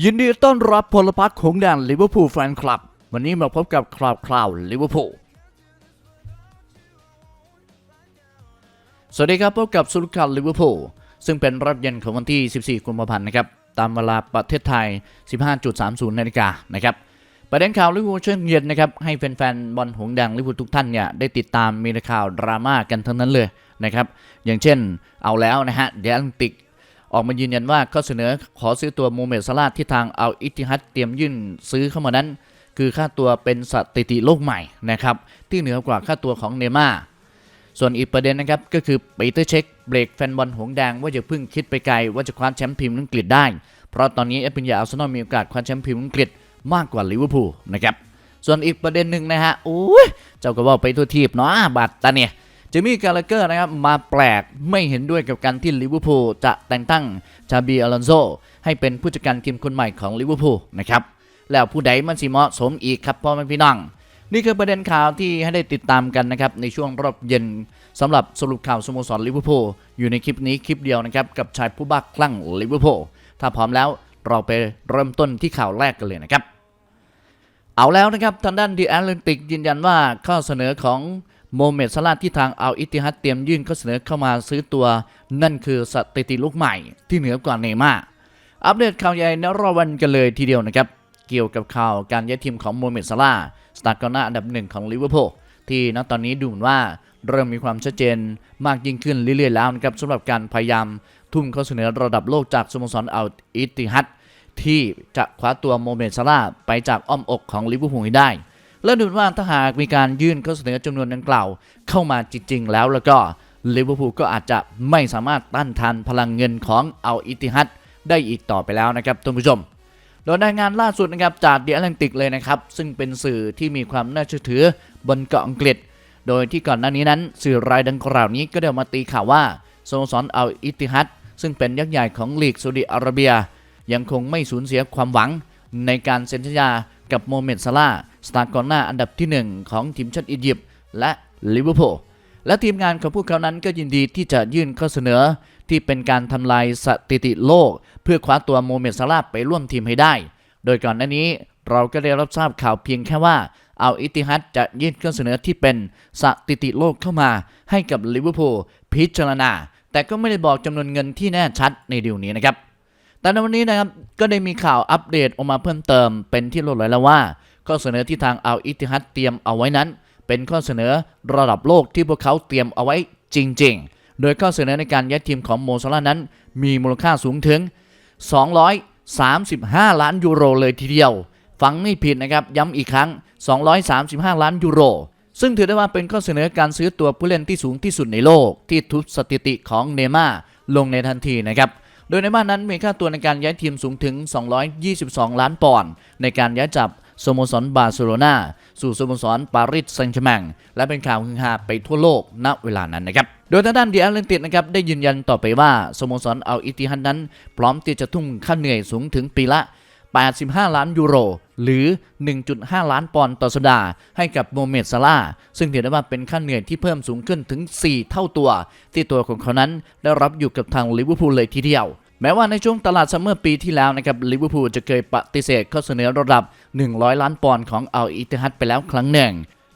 ยินดีต้อนรับพลพักของแดนลิเวอร์พูลแฟนคลับ วันนี้มาพบกับคราวคราวลิเวอร์พูลสวัสดีครับพบกับสุลคันลิเวอร์พูลซึ่งเป็นรับเย็นของวันที่ 14 กุมภาพันธ์นะครับ ตามเวลาประเทศไทย 15.30 นาฬิกานะครับประเด็นข่าวลิเวอร์พูลเช่วงเย็นนะครับ ให้แฟนๆบอลหงแดงลิเวอร์พูลทุกท่านเนี่ยได้ติดตามมีข่าวดราม่ากันทั้งนั้นเลยนะครับอย่างเช่นเอาแล้วนะฮะเดนติก ออกมายืนยันว่าข้อเสนอขอซื้อตัวโมเมดซาลาห์ที่ทางเอาอิติฮัดเตรียมยื่นซื้อเข้ามานั้น คือค่าตัวเป็นสถิติโลกใหม่นะครับที่เหนือกว่าค่าตัวของเนม่าส่วนอีกประเด็นนะครับก็คือปีเตอร์เช็คเบรกแฟนบอลหงแดงว่าอย่าเพิ่งคิดไปไกลว่าจะคว้าแชมป์พรีเมียร์อังกฤษได้ เพราะตอนนี้เอฟเปนยาอาร์เซนอลมีโอกาสคว้าแชมป์พรีเมียร์อังกฤษมากกว่าลิเวอร์พูลนะครับส่วนอีกประเด็นหนึ่งนะฮะโอ้ยเจ้าก็ว่าไปทั่วทีบเนาะบัตรตาเนี่ย จมี่กาลาเกอร์นะครับมาแปลกไม่เห็นด้วยกับการที่ลิเวอร์พูลจะแต่งตั้งชาบีอลอนโซให้เป็นผู้จัดการทีมคนใหม่ของลิเวอร์พูลนะครับแล้วผู้ใดมันสิเหมาะสมอีกครับพ่อแม่พี่น้อง นี่คือประเด็นข่าวที่ให้ได้ติดตามกันนะครับในช่วงรอบเย็นสำหรับสรุปข่าวสโมสรลิเวอร์พูลอยู่ในคลิปนี้คลิปเดียวนะครับกับชายผู้บ้าคลั่งลิเวอร์พูลถ้าพร้อมแล้วเราไปเริ่มต้นที่ข่าวแรกกันเลยนะครับ เอาแล้วนะครับทางด้านดีแอตแลนติกยืนยันว่าข้อเสนอของ โมเมดซาลาที่ทางเอาอิติฮัดเตรียมยื่นข้อเสนอเข้ามาซื้อตัว นั่นคือสถิติลูกใหม่ที่เหนือกว่าเนม่าอัปเดตข่าวใหญ่ในรอบวันกันเลยทีเดียวนะครับ เกี่ยวกับข่าวการย้ายทีมของโมเมดซาลาสตาร์กอนาอันดับหนึ่งของลิเวอร์พูลที่ณตอนนี้ดูเหมือนว่าเริ่มมีความชัดเจนมากยิ่งขึ้นเรื่อยๆแล้วนะครับสำหรับการพยายามทุ่มข้อเสนอระดับโลกจากสโมสรเอาอิติฮัดที่จะคว้าตัวโมเมดซาลาไปจากอ้อมอกของลิเวอร์พูลให้ได้ และดูเหมือนว่าถ้าหากมีการยื่นข้อเสนอจำนวนดังกล่าว เข้ามาจริง ๆ แล้วแล้วก็ลิเวอร์พูลก็อาจจะไม่สามารถต้านทานพลังเงินของเอาอิติฮัดได้อีกต่อไปแล้วนะครับท่านผู้ชมโดยรายงานล่าสุดนะครับจากเดียแลนติกเลยนะครับ ซึ่งเป็นสื่อที่มีความน่าเชื่อถือบนเกาะอังกฤษ โดยที่ก่อนหน้านี้นั้น สื่อรายดังกล่าวนี้ก็ได้มาตีข่าวว่าสโมสรเอาอิติฮัดซึ่งเป็นยักษ์ใหญ่ของลีกซาอุดิอาระเบีย ยังคงไม่สูญเสียความหวังในการเซ็นสัญญากับโมเมดซาลา สตาร์กอนหน้าอันดับที่ 1 ของทีมชาติอียิปต์และลิเวอร์พูลและทีมงานของพวกเขานั้นก็ยินดีที่จะยื่นข้อเสนอที่เป็นการทำลายสถิติโลก เพื่อคว้าตัวโมเมดซาลาไปร่วมทีมให้ได้ โดยก่อนหน้านี้เราก็ได้รับทราบข่าวเพียงแค่ว่าเอาอิติฮัดจะยื่นข้อเสนอที่เป็นสถิติโลกเข้ามาให้กับลิเวอร์พูลพิจารณา แต่ก็ไม่ได้บอกจำนวนเงินที่แน่ชัดในเดีลนี้นะครับ แต่ในวันนี้นะครับก็ได้มีข่าวอัปเดตออกมาเพิ่มเติมเป็นที่รู้เลยแล้วว่า ข้อเสนอที่ทางเอาอิติฮัดเตรียมเอาไว้นั้น เป็นข้อเสนอระดับโลกที่พวกเขาเตรียมเอาไว้จริง ๆ โดยข้อเสนอในการย้ายทีมของโมซาลานั้น มีมูลค่าสูงถึง 235 ล้านยูโรเลยทีเดียว ฟังไม่ผิดนะครับ ย้ำอีกครั้ง 235 ล้านยูโร ซึ่งถือได้ว่าเป็นข้อเสนอการซื้อตัวผู้เล่นที่สูงที่สุดในโลก ที่ทุบสถิติของเนย์ม่าลงในทันทีนะครับโดยในบ้านนั้นมีค่าตัวในการย้ายทีมสูงถึง 222 ล้านปอนด์ในการย้ายจาก สโมสรบาร์เซโลนาสู่สโมสรปารีสแซงต์แชร์แมงและเป็นข่าวฮือฮาไปทั่วโลกณเวลานั้นนะครับโดยทางด้านเดียร์แลนติกนะครับได้ยืนยันต่อไปว่าสโมสรเอาอิติฮันนั้น พร้อมที่จะทุ่มค่าเหนื่อยสูงถึงปีละ 85 ล้านยูโร หรือ 1.5 ล้านปอนด์ต่อสัปดาห์ให้กับโมเมดซาลาซึ่งถือได้ว่าเป็นค่าเหนื่อยที่เพิ่มสูงขึ้นถึง 4 เท่าตัว ที่ตัวของเขานั้นได้รับอยู่กับทางลิเวอร์พูลเลยทีเดียว แม้ว่าในช่วงตลาดซัมเมอร์ปีที่แล้วนะครับลิเวอร์พูลจะเคยปฏิเสธข้อเสนอระดับ 100 ล้านปอนด์ของอัลอิติฮัดไปแล้วครั้งหนึ่ง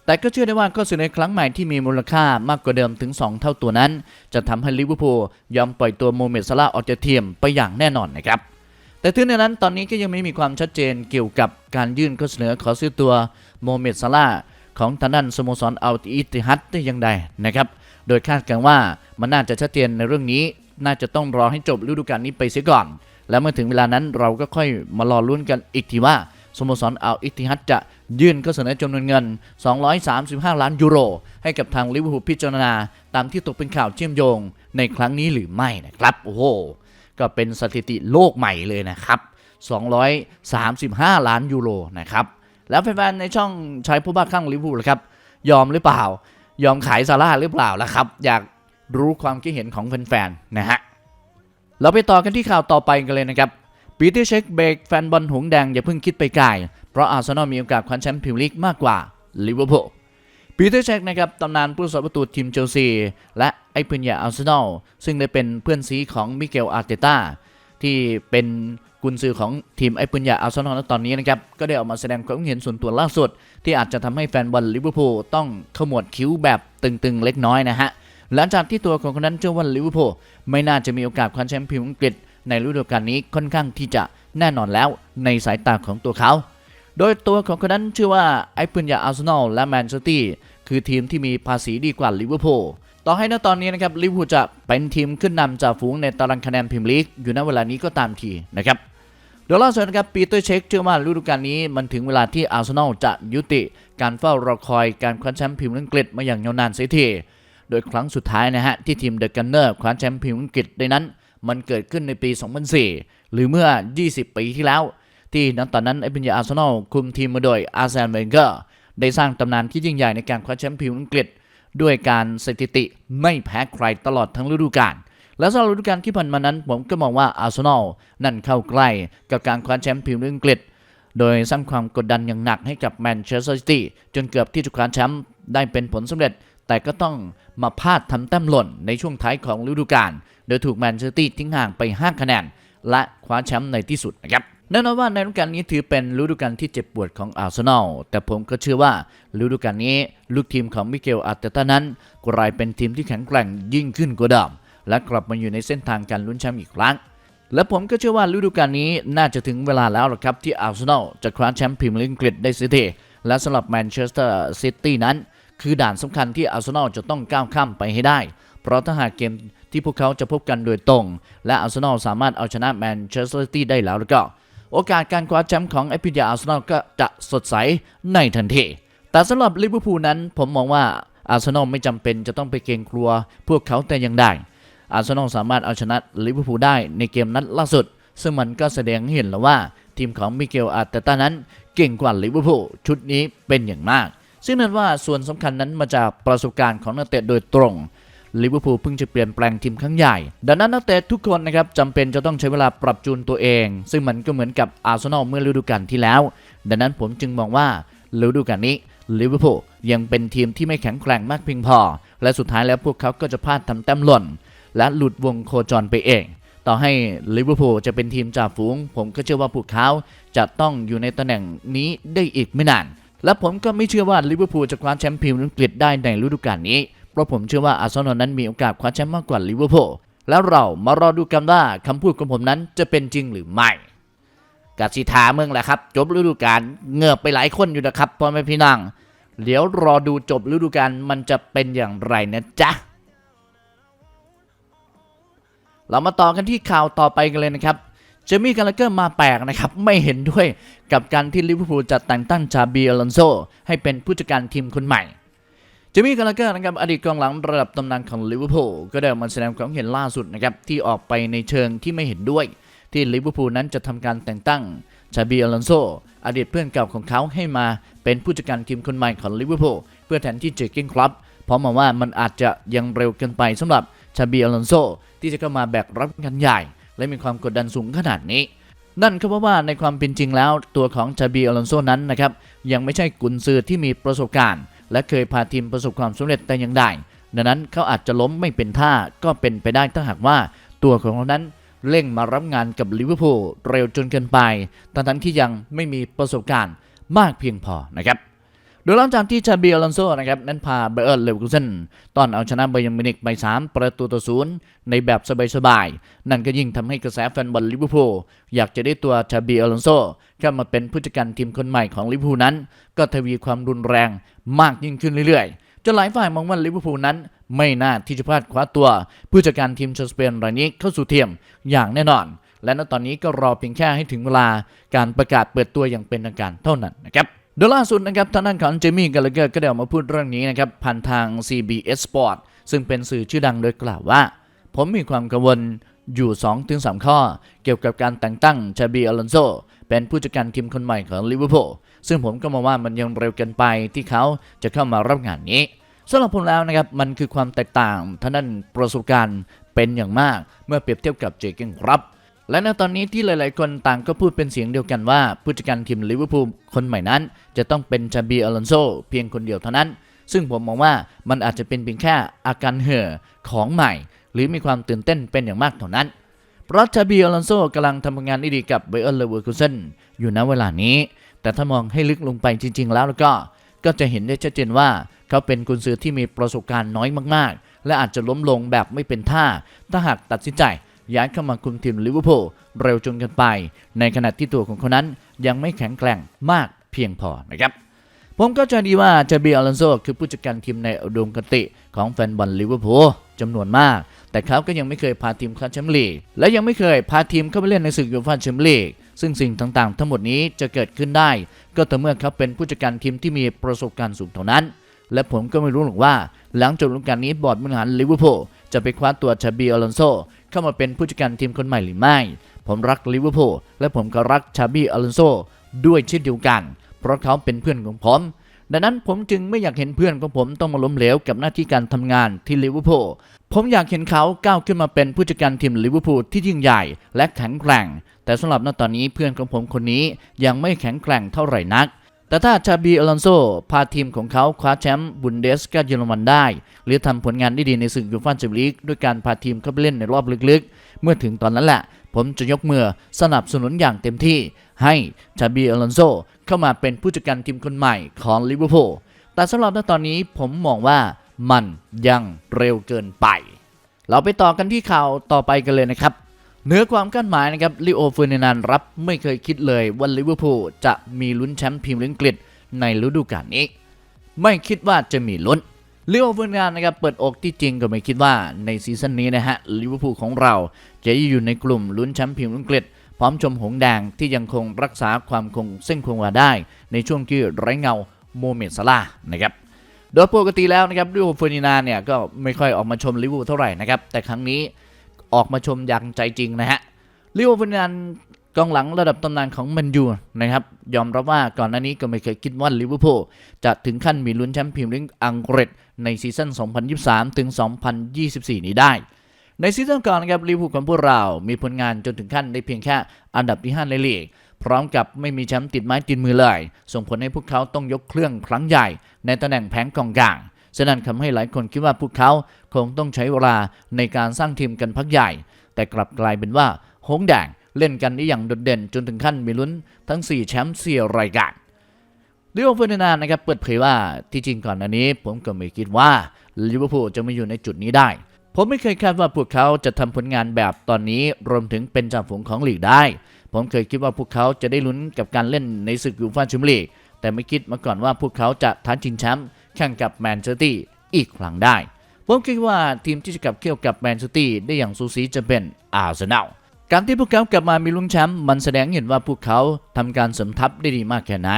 แต่ก็เชื่อได้ว่าข้อเสนอครั้งใหม่ที่มีมูลค่ามากกว่าเดิมถึง 2 เท่าตัวนั้น จะทำให้ลิเวอร์พูลยอมปล่อยตัวโมเมดซาลาออกจากทีมไปอย่างแน่นอนนะครับแต่ถึงในนั้นตอนนี้ก็ยังไม่มีความชัดเจนเกี่ยวกับการยื่นข้อเสนอขอซื้อตัวโมเมดซาลาของทางด้านสโมสรอัลอิติฮัดได้อย่างใดนะครับโดยคาดกันว่ามันน่าจะชัดเจนในเรื่องนี้ น่าจะต้องรอให้จบฤดูกาลนี้ไปเสียก่อน แล้วเมื่อถึงเวลานั้นเราก็ค่อยมารอลุ้นกันอีกทีว่าสโมสรอัลอิติฮัดจะยื่นข้อเสนอจำนวนเงิน 235 ล้านยูโร ให้กับทางลิเวอร์พูลพิจารณา ตามที่ตกเป็นข่าวเชื่อมโยงในครั้งนี้หรือไม่นะครับ โอ้โห ก็เป็นสถิติโลกใหม่เลยนะครับ 235 ล้านยูโรนะครับ แล้วแฟนๆในช่องชายผู้บ้าคลั่งลิเวอร์พูลครับ ยอมหรือเปล่า ยอมขายซาร่าหรือเปล่าล่ะครับ อยาก รู้ความคิดเห็นของแฟนๆนะฮะเราไปต่อกันที่ข่าวต่อไปกันเลยนะครับปีเตอร์เช็คเบรกแฟนบอลหงแดงอย่าเพิ่งคิดไปไกลเพราะอาร์เซนอลมีโอกาสคว้าแชมป์พรีเมียร์ลีกมากกว่าลิเวอร์พูลปีเตอร์เช็คนะครับตำนานผู้สาประตูทีมเชลซีและไอ้เพื่อนใหญ่อาร์เซนอลซึ่งได้เป็นเพื่อนซีของมิเกลอาร์เตต้าที่เป็นกุนซือของทีมไอ้ปืนใหญ่อาร์เซนอลตอนนี้นะครับ ก็ได้ออกมาแสดงความเห็นส่วนตัวล่าสุด ที่อาจจะทำให้แฟนบอลลิเวอร์พูลต้องขมวดคิ้วแบบตึงๆเล็กน้อยนะฮะ หลังจากที่ตัวของคนนั้นเชื่อว่าลิเวอร์พูลไม่น่าจะมีโอกาสคว้าแชมป์พรีเมียร์อังกฤษในฤดูกาลนี้ค่อนข้างที่จะแน่นอนแล้วในสายตาของตัวเขา โดยตัวของคนนั้นเชื่อว่าไอ้ปืนใหญ่อาร์เซนอลและแมนเชสเตอร์คือทีมที่มีภาษีดีกว่าลิเวอร์พูลต่อให้ณตอนนี้นะครับลิเวอร์พูลจะเป็นทีมขึ้นนำจากฝูงในตารางคะแนนพรีเมียร์ลีกอยู่ณเวลานี้ก็ตามทีนะครับโดยล่าสุดนะครับปีเตอร์เช็คเชื่อว่าฤดูกาลนี้มันถึงเวลาที่อาร์เซนอลจะยุติ การเฝ้ารอคอยการคว้าแชมป์พรีเมียร์อังกฤษมาอย่างยาวนานเสียที โดยครั้งสุดท้ายนะฮะ ที่ทีมเดอะกันเนอร์คว้าแชมป์พรีเมียร์อังกฤษได้นั้น มันเกิดขึ้นในปี 2004 หรือเมื่อ 20 ปีที่แล้ว ที่นั้นตอนนั้นไอ้ปัญญาอาร์เซนอลคุมทีมมาโดยอาร์เซนเวนเกอร์ได้สร้างตำนานที่ยิ่งใหญ่ในการคว้าแชมป์พรีเมียร์อังกฤษ ด้วยการสถิติไม่แพ้ใครตลอดทั้งฤดูกาลและสำหรับฤดูกาลที่ผ่านมานั้นผมก็มองว่าอาร์เซนอลนั่นเข้าใกล้กับการคว้าแชมป์พรีเมียร์อังกฤษโดยสร้างความกดดันอย่างหนักให้กับแมนเชสเตอร์ซิตี้จนเกือบที่จะคว้าแชมป์ได้เป็นผลสำเร็จ แต่ก็ต้องมาพลาดทำแต้มหล่นในช่วงท้ายของฤดูกาลโดยถูกแมนเชสเตอร์ทิ้งห่างไป 5 คะแนน และคว้าแชมป์ในที่สุดนะครับแน่นอนว่าในฤดูกาลนี้ถือเป็นฤดูกาลที่เจ็บปวดของอาร์เซนอลแต่ผมก็เชื่อว่าฤดูกาลนี้ลูกทีมของมิเกลอาร์เตต้านั้นกลายเป็นทีมที่แข็งแกร่งยิ่งขึ้นกว่าเดิมและกลับมาอยู่ในเส้นทางการลุ้นแชมป์อีกครั้ง และผมก็เชื่อว่าฤดูกาลนี้น่าจะถึงเวลาแล้วล่ะครับที่อาร์เซนอลจะคว้าแชมป์พรีเมียร์ลีกอังกฤษได้เสียทีและสำหรับแมนเชสเตอร์ซิตี้นั้น คือด่านสำคัญที่อาร์เซนอลจะต้องก้าวข้ามไปให้ได้ เพราะถ้าหากเกมที่พวกเขาจะพบกันโดยตรง และอาร์เซนอลสามารถเอาชนะแมนเชสเตอร์ซิตี้ได้แล้วแล้วก็ โอกาสการคว้าแชมป์ของไอพิยอาร์เซนอลก็จะสดใสในทันที แต่สำหรับลิเวอร์พูลนั้นผมมองว่าอาร์เซนอลไม่จำเป็นจะต้องไปเกรงกลัว พวกเขาแต่ยังได้ อาร์เซนอลสามารถเอาชนะลิเวอร์พูลได้ในเกมนัดล่าสุด ซึ่งมันก็แสดงให้เห็นแล้วว่า ทีมของมิเกลอาร์เตต้านั้นเก่งกว่าลิเวอร์พูลชุดนี้เป็นอย่างมาก ซึ่งนั่นว่าส่วนสำคัญนั้นมาจากประสบการณ์ของนักเตะโดยตรงลิเวอร์พูลเพิ่งจะเปลี่ยนแปลงทีมครั้งใหญ่ ดังนั้นนักเตะทุกคนนะครับจำเป็นจะต้องใช้เวลาปรับจูนตัวเอง ซึ่งมันก็เหมือนกับอาร์เซนอลเมื่อฤดูกาลที่แล้ว ดังนั้นผมจึงมองว่าฤดูกาลนี้ลิเวอร์พูลยังเป็นทีมที่ไม่แข็งแกร่งมากเพียงพอ และสุดท้ายแล้วพวกเขาก็จะพลาดทำแต้มหล่น และหลุดวงโคจรไปเอง ต่อให้ลิเวอร์พูลจะเป็นทีมจ่าฝูง ผมก็เชื่อว่าพวกเขาจะต้องอยู่ในตำแหน่งนี้ได้อีกไม่นาน และผมก็ไม่เชื่อว่าลิเวอร์พูลจะคว้าแชมป์พรีเมียร์อังกฤษได้ในฤดูกาลนี้ เพราะผมเชื่อว่าอาร์เซนอลนั้นมีโอกาสคว้าแชมป์มากกว่าลิเวอร์พูล แล้วเรามารอดูกันว่าคำพูดของผมนั้นจะเป็นจริงหรือไม่กาสิทาเมืองแหละครับ จบฤดูกาลเงือบไปหลายคนอยู่นะครับพ่อแม่พี่น้องเดี๋ยวรอดูจบฤดูกาลมันจะเป็นอย่างไรนะจ๊ะเรามาต่อกันที่ข่าวต่อไปกันเลยนะครับ เจมี่กาลาเกอร์มาแปลกนะครับ ไม่เห็นด้วยกับการที่ลิเวอร์พูลจะแต่งตั้งจาบีอลอนโซให้เป็นผู้จัดการทีมคนใหม่เจมี่กาลาเกอร์นะครับอดีตกองหลังระดับตำนานของลิเวอร์พูลก็ได้มาแสดงความเห็นล่าสุดนะครับที่ออกไปในเชิงที่ไม่เห็นด้วย ที่ลิเวอร์พูลนั้นจะทำการแต่งตั้งจาบีอลอนโซอดีตเพื่อนเก่าของเขาให้มาเป็นผู้จัดการทีมคนใหม่ของลิเวอร์พูลเพื่อแทนที่เจอร์เก้นครับเพราะมองว่ามันอาจจะยังเร็วเกินไปสำหรับชาบีอลอนโซที่จะเข้ามาแบกรับงานใหญ่ และมีความกดดันสูงขนาดนี้ นั่นก็เพราะว่าในความเป็นจริงแล้วตัวของชาบีอลอนโซนั้นนะครับยังไม่ใช่กุนซือที่มีประสบการณ์ และเคยพาทีมประสบความสำเร็จแต่อย่างใดดังนั้นเขาอาจจะล้มไม่เป็นท่าก็เป็นไปได้ถ้าหากว่าตัวของเขานั้นเร่งมารับงานกับลิเวอร์พูลเร็วจนเกินไปทั้งๆที่ยังไม่มีประสบการณ์มากเพียงพอนะครับ โดยหลังจากที่ชาบีอลอนโซนะครับนั้นพาเบอร์เลวกุเซนตอนเอาชนะไบยันมินิกไป 3 ประตูต่อศูนย์ในแบบสบายๆ นั่นก็ยิ่งทำให้กระแสแฟนบอลลิเวอร์พูลอยากจะได้ตัวชาบีอลอนโซเข้ามาเป็นผู้จัดการทีมคนใหม่ของลิเวอร์พูลนั้น ก็ทวีความรุนแรงมากยิ่งขึ้นเรื่อยๆจนหลายฝ่ายมองว่าลิเวอร์พูลนั้น ไม่น่าที่จะพลาดคว้าตัวผู้จัดการทีมชาวสเปนรายนี้เข้าสู่ทีมอย่างแน่นอน และณตอนนี้ก็รอเพียงแค่ให้ถึงเวลาการประกาศเปิดตัวอย่างเป็นทางการเท่านั้นนะครับ โดยล่าสุดนะครับทางด้านของเจมี่กาลเกอร์ก็ได้ออกมาพูดเรื่องนี้นะครับผ่านทาง CBS Sport ซึ่งเป็นสื่อชื่อดังโดยกล่าวว่า ผมมีความกังวลอยู่ 2-3 ข้อ เกี่ยวกับการแต่งตั้งชาบีอลอนโซเป็นผู้จัดการทีมคนใหม่ของลิเวอร์พูลซึ่งผมก็มองว่ามันยังเร็วเกินไปที่เขาจะเข้ามารับงานนี้สำหรับผมแล้วนะครับมันคือความแตกต่างทางด้านประสบการณ์เป็นอย่างมากเมื่อเปรียบเทียบกับเจเกนครับ และในตอนนี้ที่หลาย ๆ คนต่างก็พูดเป็นเสียงเดียวกันว่า ผู้จัดการทีมลิเวอร์พูลคนใหม่นั้น จะต้องเป็นจาบีอลอนโซเพียงคนเดียวเท่านั้น ซึ่งผมมองว่ามันอาจจะเป็นเพียงแค่อาการเห่อของใหม่ หรือมีความตื่นเต้นเป็นอย่างมากเท่านั้น เพราะชาบีอลอนโซกำลังทำงานได้ดีกับไบเออร์เลเวอร์คูเซนอยู่ณเวลานี้ แต่ถ้ามองให้ลึกลงไปจริง ๆ แล้วแล้วก็ ก็จะเห็นได้ชัดเจนว่าเขาเป็นกุนซือที่มีประสบการณ์น้อยมาก ๆ และอาจจะล้มลงแบบไม่เป็นท่า ถ้าหากตัดสินใจ ย้ายเข้ามาคุมทีมลิเวอร์พูลเร็วจนเกินไป ในขณะที่ตัวของเขานั้นยังไม่แข็งแกร่งมากเพียงพอนะครับผมก็จะดีว่าจาบีอลอนโซคือผู้จัดการทีมในอุดมคติของแฟนบอลลิเวอร์พูลจำนวนมาก แต่เขาก็ยังไม่เคยพาทีมคว้าแชมป์ลีก และยังไม่เคยพาทีมเข้าไปเล่นในศึกยูฟ่าแชมเปี้ยนลีก ซึ่งสิ่งต่างๆ ทั้งหมดนี้จะเกิดขึ้นได้ ก็ต่อเมื่อเขาเป็นผู้จัดการทีมที่มีประสบการณ์สูงเท่านั้น และผมก็ไม่รู้หรอกว่า หลังจบฤดูกาลนี้บอร์ดบริหารลิเวอร์พูลจะไปคว้าตัวชาบีอลอนโซ เข้ามาเป็นผู้จัดการทีมคนใหม่หรือไม่ ผมรักลิเวอร์พูลและผมก็รักชาบีอลอนโซด้วยเช่นเดียวกัน เพราะเขาเป็นเพื่อนของผม ดังนั้นผมจึงไม่อยากเห็นเพื่อนของผมต้องมาล้มเหลวกับหน้าที่การทำงานที่ลิเวอร์พูล ผมอยากเห็นเขาก้าวขึ้นมาเป็นผู้จัดการทีมลิเวอร์พูลที่ยิ่งใหญ่และแข็งแกร่ง แต่สำหรับณตอนนี้เพื่อนของผมคนนี้ยังไม่แข็งแกร่งเท่าไหร่นัก แต่ถ้าชาบีอลอนโซพาทีมของเขาคว้าแชมป์บุนเดสกาเยอรมันได้ หรือทำผลงานได้ดีในศึกยูฟ่าแชมเปี้ยนลีกด้วยการพาทีมเข้าไปเล่นในรอบลึกๆ เมื่อถึงตอนนั้นแหละ ผมจะยกมือสนับสนุนอย่างเต็มที่ ให้ชาบีอลอนโซเข้ามาเป็นผู้จัดการทีมคนใหม่ของลิเวอร์พูลแต่สำหรับตอนนี้ผมมองว่ามันยังเร็วเกินไป เราไปต่อกันที่ข่าวต่อไปกันเลยนะครับ เหนือความคาดหมายนะครับลิโอเฟอร์นันด์รับไม่เคยคิดเลยว่าลิเวอร์พูลจะมีลุ้นแชมป์พรีเมียร์ลีกอังกฤษในฤดูกาลนี้ ไม่คิดว่าจะมีลุ้นลิโอเฟอร์นันด์นะครับเปิดอกที่จริงก็ไม่คิดว่าในซีซั่นนี้นะฮะลิเวอร์พูลของเรา จะอยู่ในกลุ่มลุ้นแชมป์พรีเมียร์ลีกอังกฤษพร้อมชมหงแดงที่ยังคงรักษาความคงเส้นคงวาได้ ในช่วงที่ไร้เงาโมเมดซาลานะครับโดยปกติแล้วนะครับลิโอเฟอร์นินานด์เนี่ยก็ไม่ค่อยออกมาชมลิเวอร์พูลเท่าไหร่นะครับแต่ครั้งนี้ ออกมาชมอย่างใจจริงนะฮะลิโอเฟอร์นินานกองหลังระดับตำนานของแมนยูนะครับยอมรับว่าก่อนหน้านี้ก็ไม่เคยคิดว่าลิเวอร์พูลจะถึงขั้นมีลุ้นแชมป์พรีเมียร์ลีกอังกฤษในซีซั่น 2023 ถึง 2024 นี้ได้ ในซีซั่นก่อนนะครับลิเวอร์พูลของพวกเรา มีผลงานจนถึงขั้นได้เพียงแค่อันดับที่ 5 ในลีก พร้อมกับไม่มีแชมป์ติดไม้ติดมือเลย ส่งผลให้พวกเขาต้องยกเครื่องครั้งใหญ่ ในตำแหน่งแผงกองกลาง ฉะนั้นทำให้หลายคนคิดว่าพวกเขาคงต้องใช้เวลาในการสร้างทีมกันพักใหญ่ แต่กลับกลายเป็นว่าหงแดงเล่นกันได้อย่างโดดเด่นจนถึงขั้นมีลุ้นทั้ง 4 แชมป์4รายการลิโอเฟอร์นันด์นะครับเปิดเผยว่าที่จริงก่อนอันนี้ ผมก็ไม่คิดว่าลิเวอร์พูลจะมาอยู่ในจุดนี้ได้ ผมไม่เคยคาดว่าพวกเขาจะทำผลงานแบบตอนนี้รวมถึงเป็นจ่าฝูงของลีกได้ ผมเคยคิดว่าพวกเขาจะได้ลุ้นกับการเล่นในศึกยูฟ่าแชมเปี้ยนลีกแต่ไม่คิดมาก่อนว่าพวกเขาจะท้าชิงแชมป์ แข่งกับแมนเชสเตอร์อีกครั้งได้ ผมคิดว่าทีมที่จะกลับเคี่ยวกับแมนเชสเตอร์ได้อย่างสูสีจะเป็นอาร์เซนอลการที่พวกเขากลับมามีลุ้นแชมป์มันแสดงเห็นว่าพวกเขาทำการสมทัพได้ดีมากแค่ไหน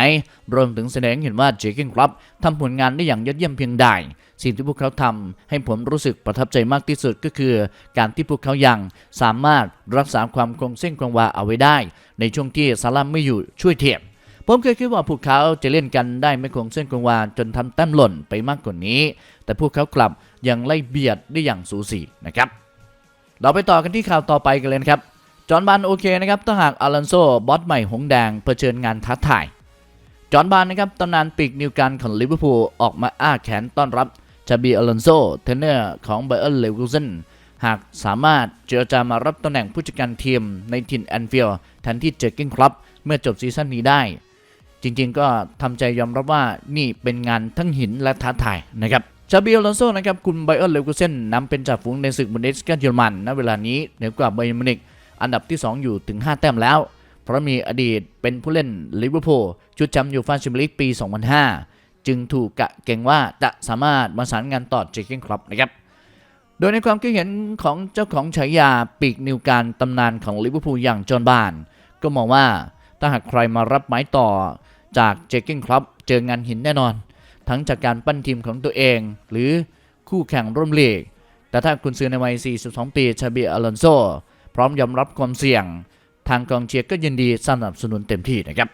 รวมถึงแสดงเห็นว่าเจคิงครับทำผลงานได้อย่างยอดเยี่ยมเพียงใด สิ่งที่พวกเขาทำให้ผมรู้สึกประทับใจมากที่สุดก็คือ การที่พวกเขายังสามารถรักษาความคงเส้นคงวาเอาไว้ได้ ในช่วงที่ซาลามไม่อยู่ช่วยเทียบ ผมเคยคิดว่าพวกเขาจะเล่นกันได้ไม่คงเส้นคงวาจนทำแต้มหล่นไปมากกว่านี้ แต่พวกเขากลับยังไล่เบียดได้อย่างสูสีนะครับ เราไปต่อกันที่ข่าวต่อไปกันเลยครับ จอห์นบานโอเคนะครับถ้าหากอารันโซบอสใหม่หงแดงเผชิญงานท้าทาย จอห์นบานนะครับตำนานปีกนิวการของลิเวอร์พูลออกมาอ้าแขนต้อนรับจาบีอารันโซเทนเนอร์ของไบเอ r ร์เลวิลสันหากสามารถเจรจามารับตำแหน่งผู้จัดการทีมในถิ่นแอนฟิลด์แทนที่เจอร์กินครับเมื่อจบซีซั่นนี้ได้ จริงๆ ก็ทำใจยอมรับว่านี่เป็นงานทั้งหินและท้าทายนะครับชาบิอลอนโซนะครับคุณไบเออร์เลวกูเซนนำเป็นจ่าฝูงในศึกบุนเดสกาเยอรมันณเวลานี้เหนือกว่าไบเยร์มินิกอันดับที่ 2 อยู่ถึง 5 แต้มแล้ว เพราะมีอดีตเป็นผู้เล่นลิเวอร์พูลชุดแชมป์ยูฟ่าแชมเปี้ยนลีกปี 2005 จึงถูกกะเก่งว่าจะสามารถมาสานงานต่อเจคเกนคลับนะครับโดยในความคิดเห็นของเจ้าของฉายาปีกนิวการตำนานของลิเวอร์พูลอย่างจอห์นบาน ก็มองว่า ถ้าหากใครมารับไม้ต่อจากเจคเกนคลับเจองานหินแน่นอน ทั้งจากการปั้นทีมของตัวเอง หรือคู่แข่งร่วมลีก แต่ถ้าคุณซื้อในวัย 42 ปีชาบิอลอนโซ พร้อมยอมรับความเสี่ยง ทางกองเชียร์ก็ยินดีสนับสนุนเต็มที่นะครับ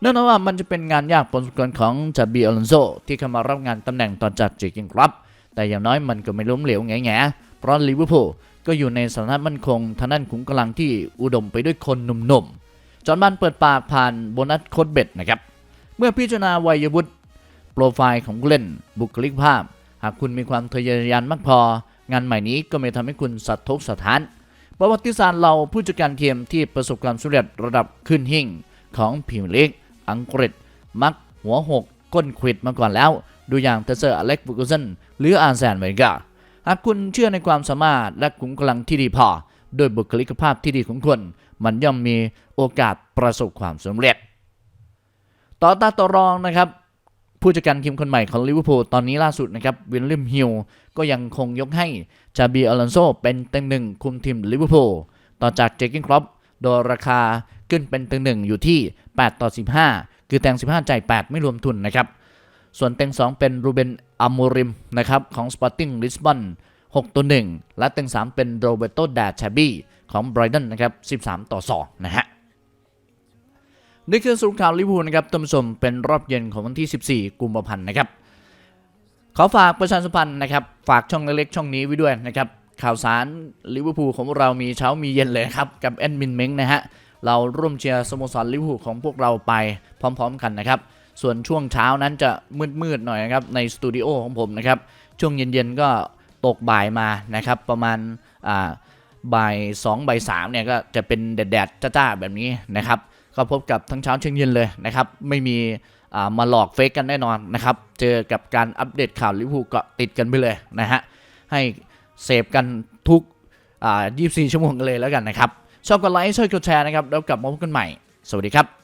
แน่นอนว่ามันจะเป็นงานยากพอสมควรของจาบีอลอนโซที่เข้ามารับงานตำแหน่งต่อจากเจคิงครับแต่อย่างน้อยมันก็ไม่ล้มเหลวแง่ๆเพราะลิเวอร์พูลก็อยู่ในสถานะมั่นคงทางด้านขุมกำลังที่อุดมไปด้วยคนหนุ่มๆ จอห์นบันเปิดปากผ่านโบนัสโคดเบ็ดนะครับ เมื่อพิจารณาวัยวุฒิโปรไฟล์ของผู้เล่นบุคลิกภาพ หากคุณมีความทะเยอทะยานมากพอ งานใหม่นี้ก็ไม่ทำให้คุณสัตทกสถาน ประวัติศาสตร์เราผู้จัดการเทียมที่ประสบความสำเร็จระดับขึ้นหิ่งของพรีเมียร์ลีกอังกฤษ มักหัวหกก้นขิดมาก่อนแล้ว ดูอย่างเทเซอร์อเล็กซ์บูกสันหรืออาร์แซนเวนกาหากคุณเชื่อในความสามารถและขุมกำลังที่ดีพอ ดวยบุคลิกภาพที่ดีของคุณมันย่อมมีโอกาสประสบความสำเร็จ ต่อตาต่อรองนะครับ ผู้จัดการทีมคนใหม่ของลิเวอร์พูลตอนนี้ล่าสุดนะครับวิลเลียมฮิลก็ยังคงยกให้จาบีอลอนโซเป็นเต็งหนึ่งคุมทีมลิเวอร์พูลต่อจากเจคินครอปโดยราคาขึ้นเป็นเต็งหนึ่งอยู่ที่ 8 ต่อ 15 คือแตง 15จ่าย8ไม่รวมทุนนะครับ ส่วนเต็ง 2 เป็นรูเบนอามูริมนะครับของสปอร์ติ้งลิสบอน 6 ต่อ 1 และเต็ง 3 เป็นโรเบโตดาชาบีของไบรตันนะครับ 13 ต่อ 2 นะฮะนี่คือสรุปข่าวลิเวอร์พูลนะครับท่านผู้ชมเป็นรอบเย็นของวันที่ 14 กุมภาพันธ์นะครับ ขอฝากประชาสัมพันธ์นะครับ ฝากช่องเล็กๆช่องนี้ไว้ด้วยนะครับ ข่าวสารลิเวอร์พูลของเรามีเช้ามีเย็นเลยครับ กับแอดมินเม้งนะฮะ เราร่วมเชียร์สโมสรลิเวอร์พูลของพวกเราไปพร้อม ๆ กันนะครับ ส่วนช่วงเช้านั้นจะมืดๆหน่อยนะครับในสตูดิโอของผมนะครับ ช่วงเย็นๆก็ ตกบ่ายมานะครับ ประมาณอ่าบ่ายสองบ่ายสามเนี่ยก็จะเป็นแดดๆจ้าๆแบบนี้นะครับ ก็พบกับทั้งเช้าเช้าเย็นเลยนะครับ ไม่มีอ่ามาหลอกเฟกกันแน่นอนนะครับ เจอกับการอัปเดตข่าวลิเวอร์พูลก็ติดกันไปเลยนะฮะ ให้เสพกันทุกอ่า24 ชั่วโมงกันเลยแล้วกันนะครับ ชอบกดไลค์ช่วยกดแชร์นะครับ แล้วกลับมาพบกันใหม่ สวัสดีครับ